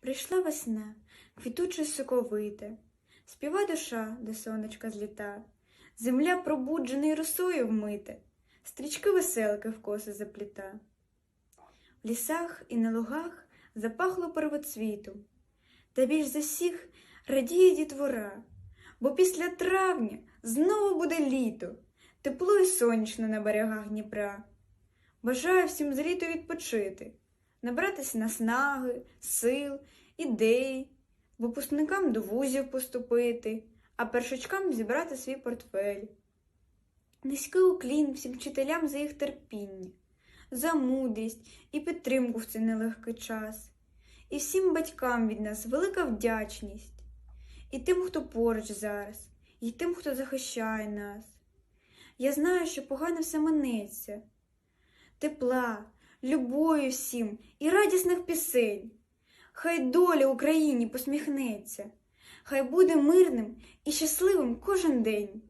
Прийшла весна, квітуче соковите, співа душа, де сонечка зліта, земля пробуджена й росою вмите, стрічки веселки в коси запліта. В лісах і на лугах запахло первоцвіту, та більш за всіх радіє дітвора, бо після травня знову буде літо, тепло і сонячно на берегах Дніпра. Бажаю всім з відпочити, набратися наснаги, сил, ідей, випускникам до вузів поступити, а першачкам зібрати свій портфель. Низький уклін всім вчителям за їх терпіння, за мудрість і підтримку в цей нелегкий час. І всім батькам від нас велика вдячність, і тим, хто поруч зараз, і тим, хто захищає нас. Я знаю, що погано все минеться. Тепла, любові всім і радісних пісень. Хай доля Україні посміхнеться, хай буде мирним і щасливим кожен день.